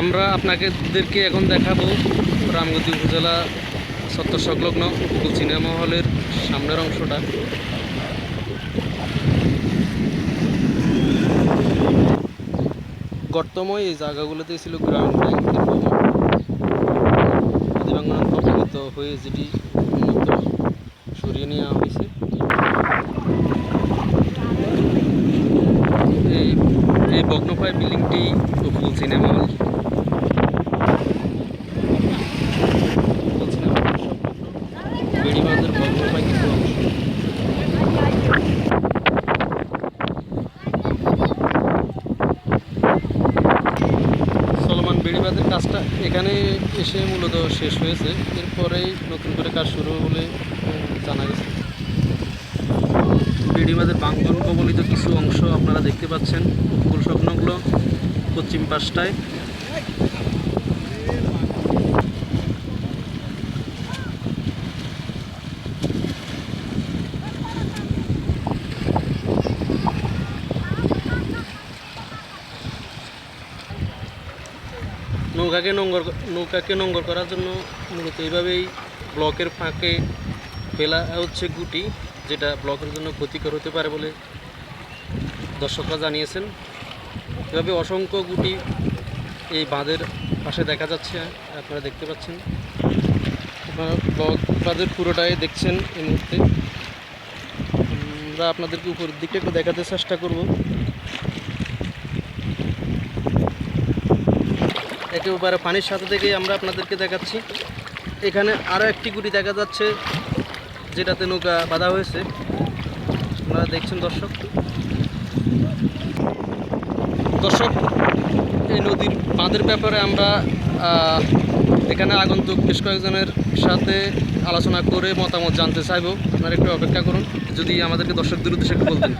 আমরা আপনাদেরকে এখন দেখাবো রামগতি উপজেলা সত্তর সংলগ্ন উপকূল সিনেমা হলের সামনের অংশটা। গর্তময় এই জায়গাগুলোতে ছিল গ্রামীণ ব্যাংকের হয়ে যেটি সরিয়ে নেওয়া হয়েছে। এই বগ্নপ্রায় বিল্ডিংটি উপকূল সিনেমা হল উপকূল সিনেমা হল সংলগ্ন বেড়িবাঁধের কাজটা এখানে এসে মূলত শেষ হয়েছে। এরপরেই নতুন করে কাজ শুরু বলে জানা গেছে। বেড়িবাঁধের বাঙ্গন কবলিত কিছু অংশ আপনারা দেখতে পাচ্ছেন। উপকূল সংলগ্ন পশ্চিম পাশটায়। নৌকাকে নোঙ্গর নৌকাকে নোঙ্গর করার জন্য মূলত এইভাবেই ব্লকের ফাঁকে ফেলা হচ্ছে গুটি, যেটা ব্লকের জন্য ক্ষতিকর হতে পারে বলে দর্শকরা জানিয়েছেন। এভাবে অসংখ্য গুটি এই বাঁধের পাশে দেখা যাচ্ছে, আপনারা দেখতে পাচ্ছেন। ব্লক বাঁধের পুরোটাই দেখছেন এই মুহূর্তে। আমরা আপনাদেরকে উপরের দিকে একটু দেখাতে চেষ্টা করব। একেবারে পানির সাথে থেকেই আমরা আপনাদেরকে দেখাচ্ছি। এখানে আরও একটি গুটি দেখা যাচ্ছে, যেটাতে নৌকা বাঁধা হয়েছে। আপনারা দেখছেন দর্শক? দর্শক, এই নদীর বাঁধের ব্যাপারে আমরা এখানে আগন্তুক বেশ কয়েকজনের সাথে আলোচনা করে মতামত জানতে চাইব। আপনারা একটু অপেক্ষা করুন, যদি আমাদেরকে দর্শকদের উদ্দেশ্যে একটু বলতেন।